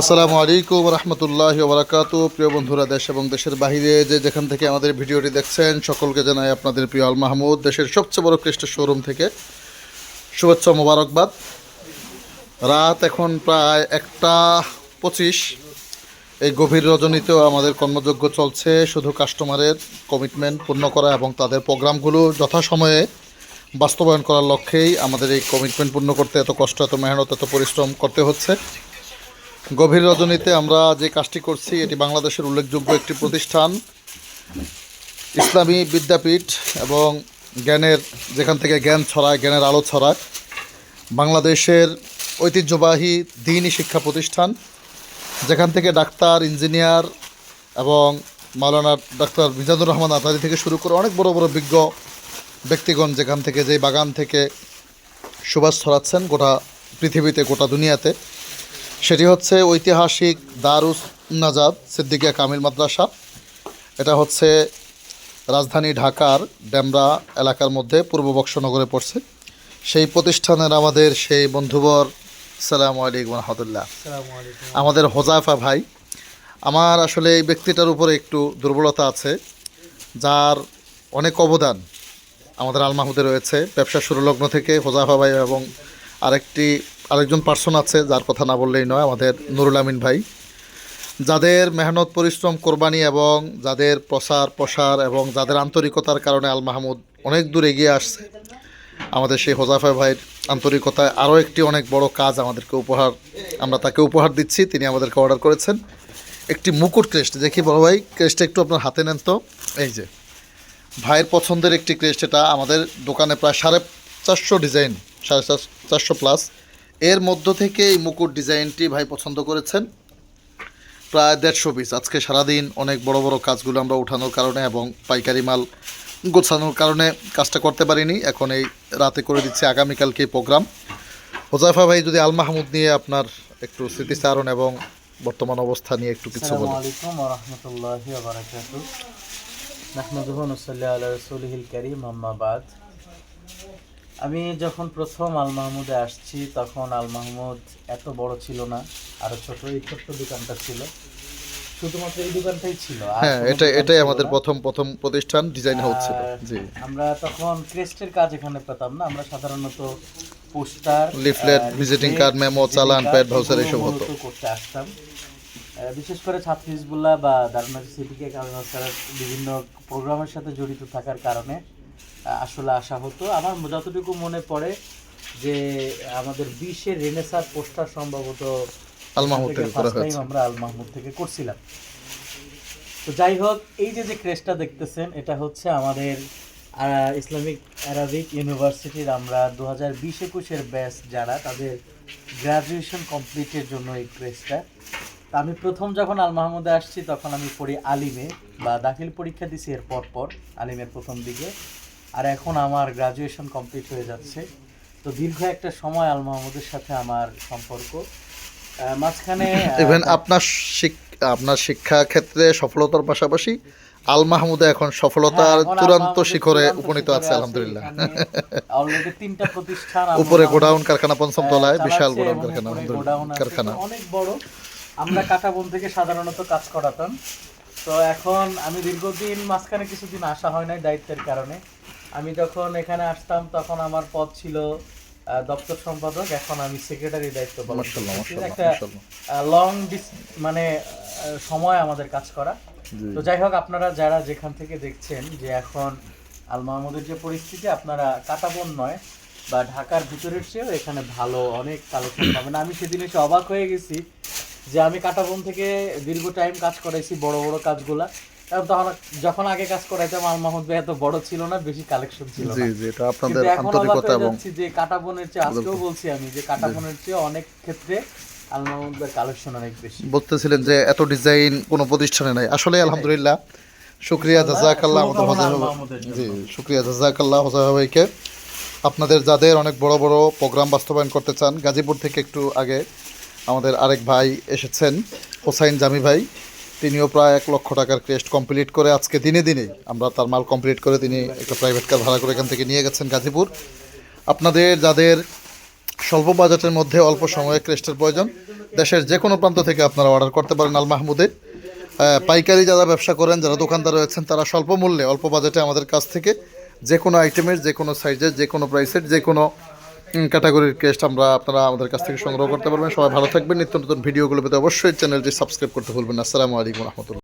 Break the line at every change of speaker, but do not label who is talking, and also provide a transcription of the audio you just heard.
আসসালামু আলাইকুম রহমতুল্লাহ বারাকাতু প্রিয় বন্ধুরা, দেশ এবং দেশের বাইরে যে যেখান থেকে আমাদের ভিডিওটি দেখছেন, সকলকে জানাই আপনাদের প্রিয় আল মাহমুদ, দেশের সবচেয়ে বড় ক্রিস্টের শোরুম থেকে শুভেচ্ছা মোবারকবাদ। রাত এখন প্রায় একটা পঁচিশ। এই গভীর রজনীতেও আমাদের কর্মযজ্ঞ চলছে, শুধু কাস্টমারের কমিটমেন্ট পূর্ণ করা এবং তাদের প্রোগ্রামগুলো যথাসময়ে বাস্তবায়ন করার লক্ষ্যেই আমাদের এই কমিটমেন্ট পূর্ণ করতে এত কষ্ট, এত মেহনত, এত পরিশ্রম করতে হচ্ছে। গভীর রজনীতে আমরা যে কাজটি করছি, এটি বাংলাদেশের উল্লেখযোগ্য একটি প্রতিষ্ঠান। ইসলামী বিদ্যাপীঠ এবং জ্ঞানের, যেখান থেকে জ্ঞান ছড়ায়, জ্ঞানের আলো ছড়ায়। বাংলাদেশের ঐতিহ্যবাহী দিনই শিক্ষা প্রতিষ্ঠান, যেখান থেকে ডাক্তার, ইঞ্জিনিয়ার এবং মাওলানা ডাক্তার মিজানুর রহমান আতারি থেকে শুরু করে অনেক বড় বড় বিজ্ঞ ব্যক্তিগণ যেখান থেকে যেই বাগান থেকে সুবাস ছড়াচ্ছেন গোটা পৃথিবীতে গোটা দুনিয়াতে সেটি হচ্ছে ঐতিহাসিক দারুস নাজাদ সিদ্দিকিয়া কামিল মাদ্রাসা। এটা হচ্ছে রাজধানী ঢাকার ডেমরা এলাকার মধ্যে পূর্ব বক্সনগরে পড়ছে। সেই প্রতিষ্ঠানের আমাদের সেই বন্ধুবর সালাম আলাইকুম রহমতুল্লাহ। আমাদের হোজাফা ভাই আমার আসলে এই ব্যক্তিটার উপরে একটু দুর্বলতা আছে যার অনেক অবদান। আমাদের আল মাহমুদে রয়েছে। ব্যবসা শুরু লগ্ন থেকে হোজাফা ভাই এবং আরেকটি আরেকজন পার্সন আছে, যার কথা না বললেই নয়, আমাদের নুরুল আমিন ভাই। যাদের মেহনত, পরিশ্রম, কোরবানি এবং যাদের প্রসার প্রসার এবং যাদের আন্তরিকতার কারণে আল মাহমুদ অনেক দূর এগিয়ে আসছে, আমাদের সেই হোজাফা ভাইয়ের আন্তরিকতায় আরও একটি অনেক বড় কাজ আমাদেরকে উপহার আমরা তাকে উপহার দিচ্ছি, তিনি আমাদেরকে অর্ডার করেছেন। একটি মুকুট ক্রেস্ট, দেখি বড় ভাই, ক্রেস্টটা একটু আপনার হাতে নেন তো। এই যে। ভাইয়ের পছন্দের একটি ক্রেস্ট এটা আমাদের দোকানে প্রায় সাড়ে চারশো ডিজাইন, সাড়ে চার- চারশো প্লাস এর মধ্য থেকে এই মুকুট ডিজাইনটি ভাই পছন্দ করেছেন প্রায় দেড়শো পিস আজকে সারাদিন অনেক বড় বড় কাজগুলো আমরা উঠানোর কারণে এবং পাইকারি মাল গোছানোর কারণে কাজটা করতে পারিনি। এখন এই রাতে করে দিচ্ছে আগামীকালকে প্রোগ্রাম। হোজাফা ভাই, যদি আল মাহমুদ নিয়ে আপনার একটু স্মৃতিচারণ এবং বর্তমান অবস্থা নিয়ে একটু কিছু বলুন।
আলাইকুম ওয়া রাহমাতুল্লাহি ওয়া বারাকাতুহু নাহমাদুহু ওয়া নুসাল্লি আলা রাসূলিহিল কারীম আম্মা বাদ। আমি যখন প্রথম আল মাহমুদে আসছি তখন আল মাহমুদ এত বড় ছিল না আরও ছোট। এই ছোট্ট দোকানটা ছিল। শুধুমাত্র এই দোকানটাই ছিল।
হ্যাঁ
কোনো
এটা এটাই আমাদের প্রথম প্রথম প্রতিষ্ঠান ডিজাইন হাউস ছিল। জি।
আমরা তখন ক্রেস্টের কাজ এখানে পেতাম না। আমরা সাধারণত poster
Leaflet, visiting card, memo, চালান, pad voucher এসব হতো।
করতে আসতাম। বিশেষ করে ছাত্র হিজবুল্লাহ বা দারুনাথ সিটিকে কারণের বিভিন্ন প্রোগ্রামের সাথে জড়িত থাকার কারণে আসলে আসা হতো। আমার যতটুকু মনে পড়ে যে আমাদের বিশের রেনেসার পোস্টার সম্ভবত
আল মাহমুদ থেকে করা হয়েছে।
আমরা আল মাহমুদ থেকে করছিলাম। তো যাই হোক এই যে যে ক্রেসটা দেখতেছেন এটা হচ্ছে আমাদের ইসলামিক অ্যারাবিক ইউনিভার্সিটির আমরা দু হাজার বিশ একুশের ব্যাচ যারা তাদের গ্রাজুয়েশন কমপ্লিটের জন্য এই ক্রেসটা আমি প্রথম যখন আল মাহমুদে আসছি তখন আমি পড়ি আলিমে বা দাখিল পরীক্ষা দিছি এর পর পর আলিমের প্রথম দিকে। আর এখন আমার গ্রাজুয়েশন কমপ্লিট হয়ে যাচ্ছে। তো দীর্ঘ একটা সময় আল মাহমুদের সাথে আমার সম্পর্ক। মাঝখানে
ইভেন আপনার আপনার শিক্ষা ক্ষেত্রে সফলতার পাশাপাশি আল মাহমুদে এখন সফলতার
হ্যাঁ,
চূড়ান্ত শিখরে উপনীত আছে আলহামদুলিল্লাহ।
অলরেডি তিনটা প্রতিষ্ঠান
উপরে গোডাউন কারখানা পঞ্চম তলায় বিশাল গোডাউন কারখানা আলহামদুলিল্লাহ।
গোডাউন
কারখানা
অনেক বড়। আমরা কাটাবন থেকে সাধারণত কাজ করাতাম। তো এখন আমি দীর্ঘদিন মাঝখানে কিছুদিন আসা হয় নাই দায়িত্বের কারণে। আমি যখন এখানে আসতাম তখন আমার পদ ছিল দপ্তর সম্পাদক। এখন আমি সেক্রেটারি দায়িত্ব পালন একটা। লং মানে সময় আমাদের কাজ করা। তো যাই হোক আপনারা যারা যেখান থেকে দেখছেন যে এখন আল মাহমুদের যে পরিস্থিতি আপনারা কাটাবন নয় বা ঢাকার ভিতরের চেয়েও এখানে ভালো অনেক কালেকশন পাবেন। আমি সেদিন এসে অবাক হয়ে গেছি যে আমি কাটাবন থেকে দীর্ঘ টাইম কাজ করাইছি বড় বড় কাজগুলা। তখন যখন আগে কাজ করাইতাম আল মাহমুদ ভাই এত বড় ছিল না বেশি কালেকশন ছিল
জি
না।
জি এটা আপনাদের আন্তরিকতা এবং
যে কাটাবনের চেয়ে আজকেও বলছি আমি যে কাটাবনের চেয়ে অনেক ক্ষেত্রে আল কালেকশন অনেক বেশি।
বলতেছিলেন যে এত ডিজাইন কোনো প্রতিষ্ঠানে নাই। আসলে আলহামদুলিল্লাহ শুক্রিয়া জাজাকাল্লাহ আমাদের
জন্য।
জি শুক্রিয়া জাজাকাল্লাহ হোজা ভাইকে আপনাদের যাদের অনেক বড় বড় প্রোগ্রাম বাস্তবায়ন করতে চান গাজীপুর থেকে একটু আগে আমাদের আরেক ভাই এসেছেন, হোসাইন জামি ভাই। তিনিও প্রায় এক লক্ষ টাকার ক্রেস্ট কমপ্লিট করে আজকে দিনে দিনে আমরা তার মাল কমপ্লিট করে তিনি একটা প্রাইভেট কার ভাড়া করে এখান থেকে নিয়ে গেছেন গাজীপুর। আপনাদের, যাদের স্বল্প বাজেটের মধ্যে অল্প সময়ে ক্রেস্টের প্রয়োজন, দেশের যে কোনো প্রান্ত থেকে আপনারা অর্ডার করতে পারেন আল মাহমুদে। পাইকারি যারা ব্যবসা করেন, যারা দোকানদার রয়েছেন, তারা স্বল্প মূল্যে, অল্প বাজেটে আমাদের কাছ থেকে যে কোনো আইটেমের যে কোনো সাইজের যে কোনো প্রাইসের যে কোনো ক্যাটাগরির কেস্ট আমরা আপনারা আমাদের কাছ থেকে সংগ্রহ করতে পারবেন। সবাই ভালো থাকবেন। নিত্য নতুন ভিডিওগুলো পেতে অবশ্যই চ্যানেলটি সাবস্ক্রাইব করতে ভুলবেন আসসালামু আলাইকুম রহমতুল্লাহ।